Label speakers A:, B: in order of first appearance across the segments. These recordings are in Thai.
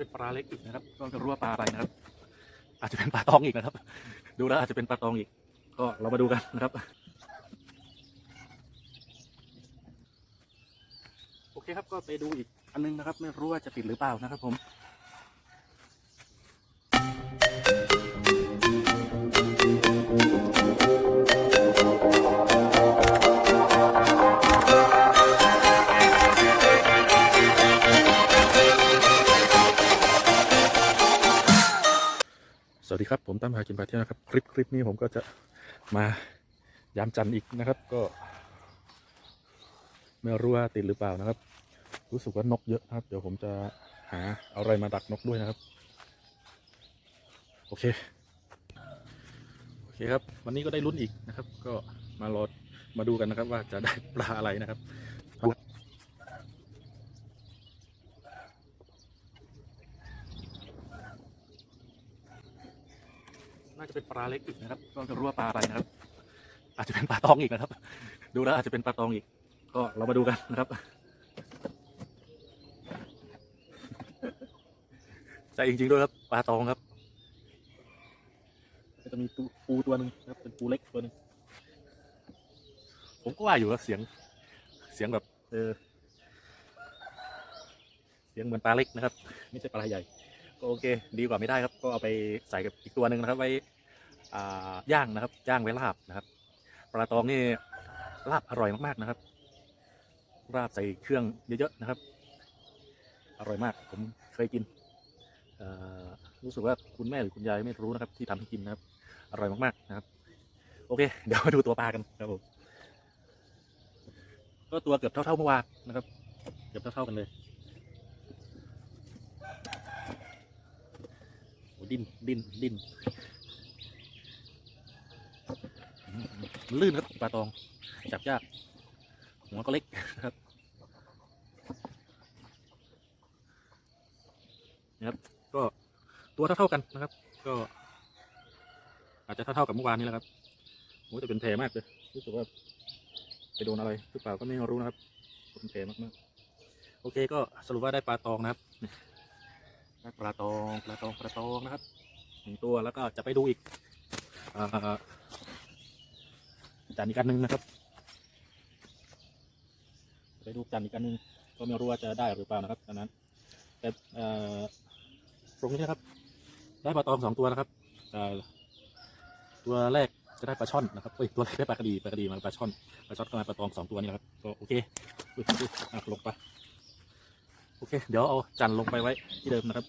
A: เป็นปลาเล็กอีกนะครับก็ไม่รู้ว่าปลาอะไรนะครับ อาจจะเป็นปลาตองอีกนะครับ ดูแล้วอาจจะเป็นปลาตองอีก ก็เรามาดูกันนะครับ โอเคครับก็ไปดูอีกอันนึงนะครับ ไม่รู้ว่าจะติดหรือเปล่านะครับผม สวัสดีครับผมตั้มพากินพาเที่ยวนะครับ คลิปคลิปนี้ผมก็จะมายามจันทร์อีกนะครับ ก็ไม่รู้ว่าติดหรือเปล่านะครับ รู้สึกว่านกเยอะนะครับ เดี๋ยวผมจะหาเอาอะไรมาดักนกด้วยนะครับ โอเคโอเคครับ วันนี้ก็ได้ลุ้นอีกนะครับ ก็มารอมาดูกันนะครับว่าจะได้ปลาอะไรนะครับ น่าจะเป็นปลาเล็กอีกนะครับก็ไม่รู้ว่าปลาอะไรนะครับ อาจจะเป็นปลาตองอีกนะครับ ดูแล้วอาจจะเป็นปลาตองอีก ก็เรามาดูกันนะครับ ใจจริงๆด้วยครับปลาตองครับก็จะมีปูปูตัวหนึ่งนะครับเป็นปูเล็กตัวหนึ่งผมก็ว่าอยู่ว่าเสียงเสียงแบบเออเสียงเหมือนปลาเล็กนะครับ ไม่ใช่ปลาใหญ่ ก็โอเค ดีกว่าไม่ได้ครับ ก็เอาไปใส่กับอีกตัวหนึ่งนะครับ ไว้อ่า ย่างนะครับย่างไว้ลาบนะครับ ปลาตองนี่ลาบอร่อยมากๆนะครับลาบใส่เครื่องเยอะๆนะครับ อร่อยมากผมเคยกินรู้สึกว่าคุณแม่หรือคุณยายไม่รู้นะครับ ที่ทำให้กินนะครับ อร่อยมากๆนะครับ โอเค เดี๋ยวมาดูตัวปลากันครับผมก็ตัวเกือบเท่าๆเมื่อวานนะครับ เกือบเท่าๆกันเลยโอ้ดิ้นดิ้นดิ้น ลื่นครับปลาตอง จับยาก หัวก็เล็กนะครับนะครับ ก็ตัวเท่าๆกันนะครับ ก็ อาจจะเท่าๆกับเมื่อวานนี้แหละครับโอ้แต่เป็นแผลมากเลยรู้สึกว่าไปโดนอะไรหรือเปล่าก็ไม่รู้นะครับเป็นแผลมากๆโอเคก็สรุปว่าได้ปลาตองนะครับได้ปลาตองปลาตองปลาตองนะครับหนึ่งตัวแล้วก็จะไปดูอีกอ่า จานอีกอันหนึ่งนะครับไปดูจานอีกอันหนึ่งก็ไม่รู้ว่าจะได้หรือเปล่านะครับอันนั้นแต่เออตรงนี้นะครับ ได้ปลาตองสองตัวนะครับตัวแรกจะได้ปลาช่อนนะครับเอ้ยตัวแรกได้ปลากระดีปลากระดีมาปลาช่อนปลาช่อนก็มาปลาตองสองตัวนี้นะครับก็โอเคอุ๊ยอุ๊ยอะลงไปโอเค เดี๋ยวเอาจานลงไปไว้ที่เดิมนะครับ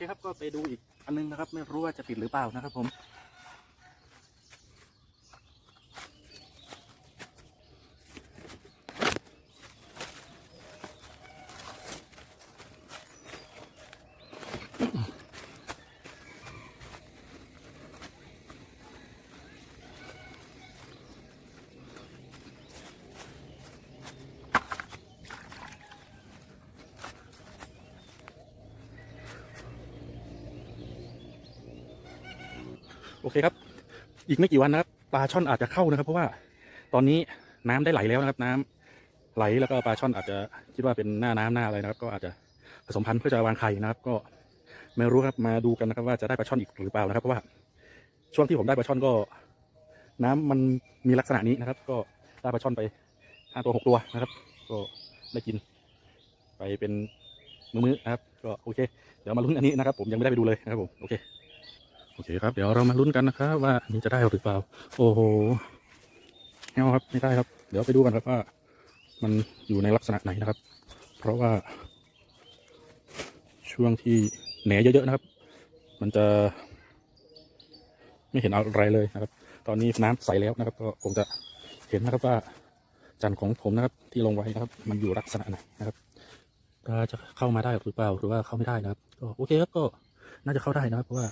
A: เคครับก็ไปดูอีกอันนึงนะครับ ไม่รู้ว่าจะติดหรือเปล่านะครับผม โอเคครับ อีกไม่กี่วันนะครับปลาช่อนอาจจะเข้านะครับ เพราะว่าตอนนี้น้ำได้ไหลแล้วนะครับ น้ำไหลแล้วก็ปลาช่อนอาจจะคิดว่าเป็นหน้าน้ำหน้าอะไรนะครับ ก็อาจจะผสมพันธุ์เพื่อจะวางไข่นะครับ ก็ไม่รู้ครับมาดูกันนะครับ ว่าจะได้ปลาช่อนอีกหรือเปล่านะครับ เพราะว่าช่วงที่ผมได้ปลาช่อนก็ น้ำมันมีลักษณะนี้นะครับ ก็ได้ปลาช่อนไปห้าตัวหกตัวนะครับ ก็ได้กิน ไปเป็นมื้อๆนะครับ ก็โอเค เดี๋ยวมาลุ้นอันนี้นะครับ ผมยังไม่ได้ไปดูเลยนะครับผมโอเค อเคครับ เดี๋ยวเรามาลุ้นกันนะครับ ว่าอันนี้จะได้หรือเปล่า โอ้โหแฮวครับไม่ได้ครับ เดี๋ยวไปดูกันครับว่า มันอยู่ในลักษณะไหนนะครับ เพราะว่า ช่วงที่แหนเยอะๆนะครับ มันจะ ไม่เห็นอะไรเลยนะครับ ตอนนี้น้ำใสแล้วนะครับ ก็คงจะเห็นนะครับว่าจันทร์ของผมนะครับ ที่ลงไว้นะครับ มันอยู่ลักษณะไหนนะครับจะเข้ามาได้หรือเปล่าหรือว่าเข้าไม่ได้นะครับก็โอเคครับก็น่าจะเข้าได้นะครับเพราะว่า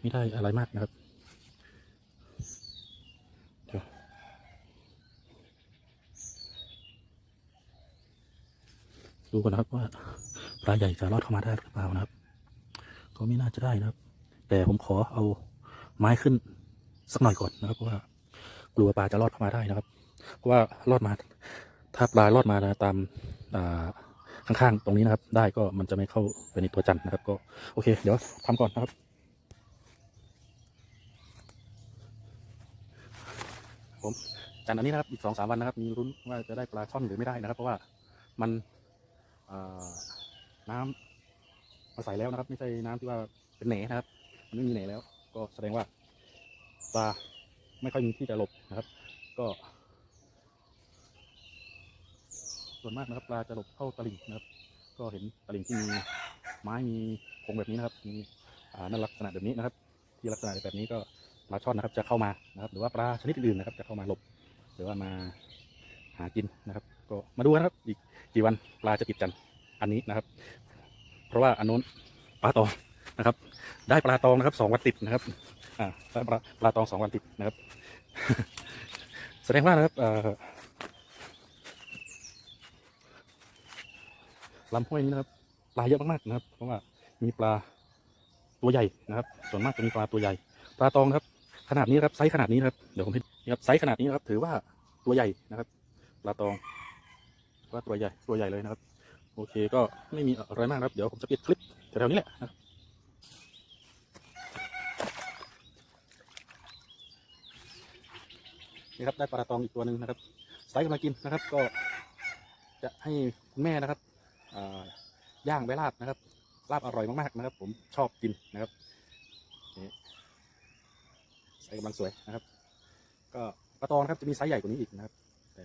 A: ไม่ได้อะไรมากนะครับเดี๋ยวดูก่อนนะครับว่าปลาใหญ่จะรอดเข้ามาได้หรือเปล่านะครับ ก็ไม่น่าจะได้นะครับ แต่ผมขอเอาไม้ขึ้นสักหน่อยก่อนนะครับเพราะว่ากลัวปลาจะรอดเข้ามาได้นะครับ เพราะว่ารอดมา ถ้าปลารอดมาตามข้างๆตรงนี้นะครับ ได้ก็มันจะไม่เข้าไปในตัวจันทร์นะครับ ก็โอเค เดี๋ยวทำก่อนนะครับ ผมจันทร์อันนี้นะครับอีกสองสามวันนะครับ มีรุ้นว่าจะได้ปลาช่อนหรือไม่ได้นะครับ เพราะว่ามันน้ำมาใส่แล้วนะครับ ไม่ใช่น้ำที่ว่าเป็นแหนนะครับ มันไม่มีแหนแล้ว ก็แสดงว่าปลาไม่ค่อยมีที่จะหลบนะครับ ก็ ส่วนมากนะครับปลาจะหลบเข้าตลิ่งนะครับ ก็เห็นตลิ่งที่มีไม้มีโครงแบบนี้นะครับมีอ่านั่นลักษณะแบบนี้นะครับ ที่ลักษณะแบบนี้ก็ ปลาช่อนนะครับจะเข้ามานะครับหรือว่าปลาชนิดอื่นนะครับจะเข้ามาหลบ หรือว่ามาหากินนะครับ ก็มาดูนะครับอีกกี่วันปลาจะติดกันอันนี้นะครับ เพราะว่าอันนู้นปลาตองนะครับ ได้ปลาตองนะครับสองวันติดนะครับอ่าได้ปลาปลาตองสองวันติดนะครับ แสดงว่านะครับลำห้วยนี้นะครับปลาเยอะมากๆนะครับ เพราะว่ามีปลาตัวใหญ่นะครับ ส่วนมากจะมีปลาตัวใหญ่ ปลาตองนะครับ ขนาดนี้ครับไซส์ขนาดนี้ครับเดี๋ยวผมให้นี่ครับไซส์ขนาดนี้นะครับ ถือว่าตัวใหญ่นะครับปลาตองว่าตัวใหญ่ตัวใหญ่เลยนะครับ โอเคก็ไม่มีอะไรมากครับ เดี๋ยวผมจะปิดคลิปแถวๆนี้แหละนะครับนี่ครับได้ปลาตองอีกตัวหนึ่งนะครับไซส์กำลังกินนะครับ ก็จะให้คุณแม่นะครับย่างไว้ลาบนะครับลาบอร่อยมากๆนะครับ ผมชอบกินนะครับ ไซส์กำลังสวยนะครับ ก็ปลาตองนครับจะมีไซส์ใหญ่กว่านี้อีกนะครับแต่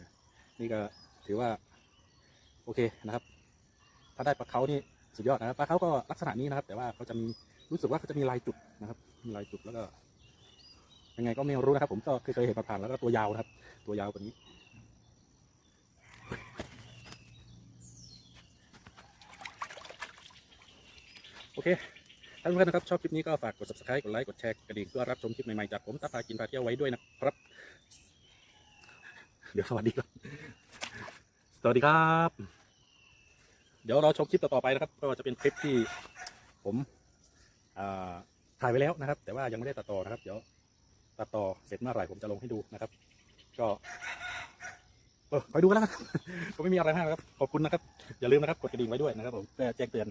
A: นี่ก็ถือว่า โอเคนะครับ ถ้าได้ปลาเขานี่สุดยอดนะครับปลาเขาก็ลักษณะนี้นะครับ แต่ว่าเขาจะมีรู้สึกว่าเขาจะมีลายจุดนะครับ มีลายจุดแล้วก็ยังไงก็ไม่รู้นะครับ ผมก็เคยเห็นผ่านๆแล้วก็ตัวยาวนะครับ ตัวยาวกว่านี้โอเค ท่านผู้ชมนะครับชอบคลิปนี้ก็ฝากกด subscribe กดไลค์กดแชร์กระดิ่งเพื่อรับชมคลิปใหม่ๆจากผมตาพากินพาเที่ยวไว้ด้วยนะครับ เดี๋ยวสวัสดีครับสวัสดีครับ เดี๋ยวเราชมคลิปต่อๆไปนะครับก็จะเป็นคลิปที่ผมถ่ายไว้แล้วนะครับ แต่ว่ายังไม่ได้ตัดต่อนะครับ เดี๋ยวตัดต่อเสร็จเมื่อไหร่ผมจะลงให้ดูนะครับ ก็เออคอยดูกันแล้วกันก็ไม่มีอะไรมากนะครับ ขอบคุณนะครับ อย่าลืมนะครับ กดกระดิ่งไว้ด้วยนะครับผมเพื่อแจ้งเตือน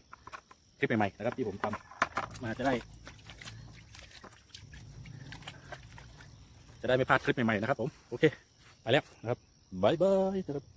A: คลิปใหม่ๆนะครับที่ผมทำ มาจะได้ จะได้ไม่พลาดคลิปใหม่ๆนะครับผม โอเค ไปแล้วนะครับบายบายครับ